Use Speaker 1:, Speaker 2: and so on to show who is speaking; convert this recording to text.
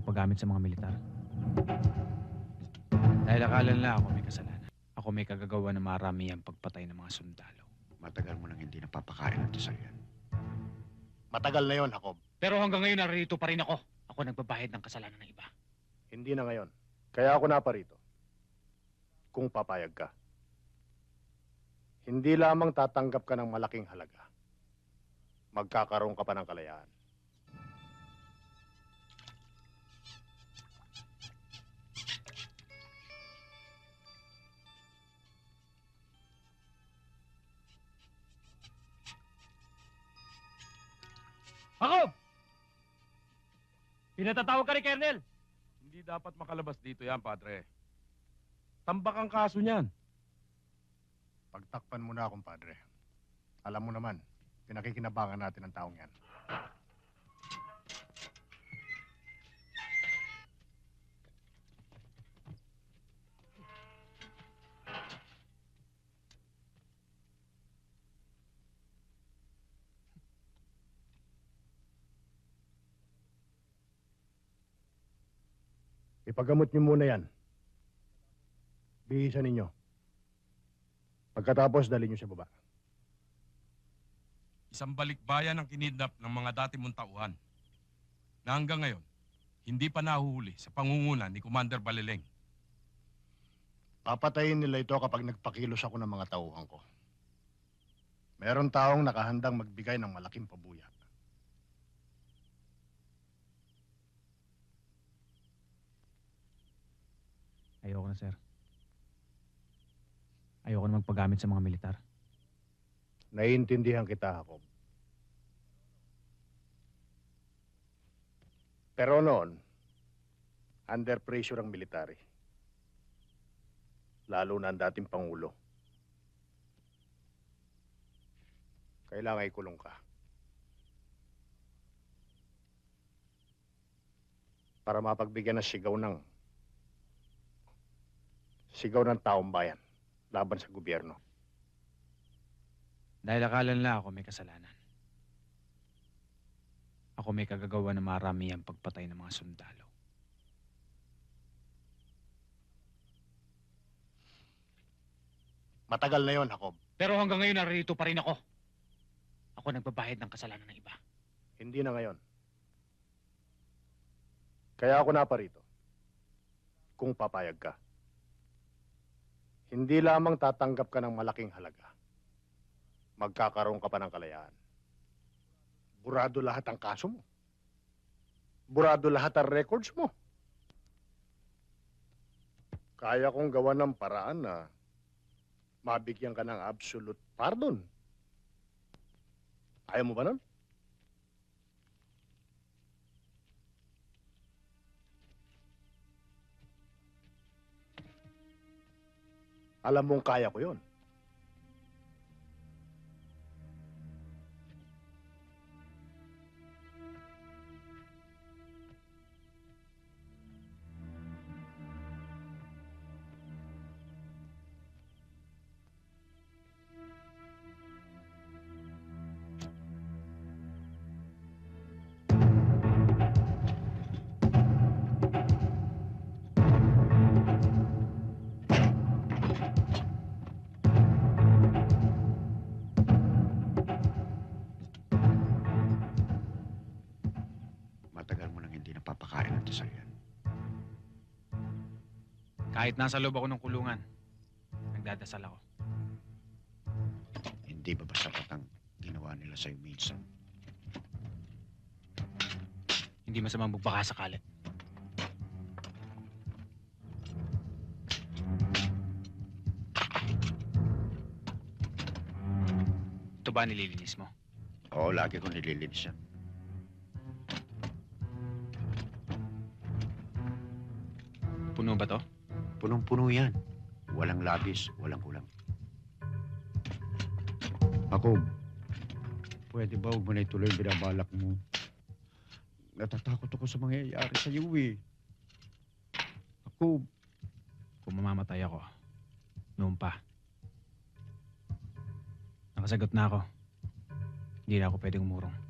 Speaker 1: magpagamit sa mga militar. Dahil akala nila ako may kasalanan. Ako may kagagawa na marami ang pagpatay ng mga sundalo.
Speaker 2: Matagal mo nang hindi napapakain ng dasal yan.
Speaker 3: Matagal na yon, Jacob.
Speaker 1: Pero hanggang ngayon narito pa rin ako. Ako nagbabayad ng kasalanan ng iba.
Speaker 3: Hindi na ngayon. Kaya ako naparito. Kung papayag ka. Hindi lamang tatanggap ka ng malaking halaga. Magkakaroon ka pa ng kalayaan.
Speaker 1: Ako! Pinatatawag ka ni Kernel!
Speaker 4: Hindi dapat makalabas dito yan, Padre. Tambak ang kaso niyan.
Speaker 3: Pagtakpan mo na, kumpadre. Alam mo naman, pinakikinabangan natin ang taong yan. Ipagamot niyo muna yan. Bihisan ninyo. Pagkatapos, dali niyo sa baba.
Speaker 4: Isang balikbayan ang kinidnap ng mga dati mong tauhan. Na hanggang ngayon, hindi pa nahuhuli sa pangunguna ni Commander Balileng.
Speaker 3: Papatayin nila ito kapag nagpakilos ako ng mga tauhan ko. Meron taong nakahandang magbigay ng malaking pabuya.
Speaker 1: Ayoko na, sir. Ayoko na magpagamit sa mga militar.
Speaker 3: Naiintindihan kita, Jacob. Pero noon, under pressure ang military. Lalo na ang dating Pangulo. Kailangan ikulong ka. Para mapagbigyan ng sigaw ng sigaw ng taong bayan laban sa gobyerno.
Speaker 1: Dahil akala nila ako may kasalanan. Ako may kagagawa na marami ang pagpatay ng mga sundalo.
Speaker 3: Matagal na yon, Jacob.
Speaker 1: Pero hanggang ngayon narito pa rin ako. Ako nagbabayad ng kasalanan ng iba.
Speaker 3: Hindi na ngayon. Kaya ako naparito. Kung papayag ka. Hindi lamang tatanggap ka ng malaking halaga. Magkakaroon ka pa ng kalayaan. Burado lahat ang kaso mo. Burado lahat ang records mo. Kaya kong gawa ng paraan na mabigyan ka ng absolute pardon. Ayaw mo ba nun? Alam mong kaya ko yon.
Speaker 2: Hindi napapakain ng dasal yan.
Speaker 1: Kahit nasa loob ako ng kulungan, nagdadasal ako.
Speaker 2: Hindi ba ba sapat ang ginawa nila sa'yo minsan?
Speaker 1: Hindi masamang magbaka sakali. Ito ba nililinis mo?
Speaker 2: Oo, lagi ko nililinis yan.
Speaker 1: Puno ba to?
Speaker 2: Punong-puno yan. Walang labis, walang kulang. Ako, pwede ba huwag mo na ituloy binabalak mo? Natatakot ako sa mangyayari sa iyo eh. Ako,
Speaker 1: Kung mamamatay ako, noon pa. Nakasagot na ako. Hindi na ako pwedeng umurong.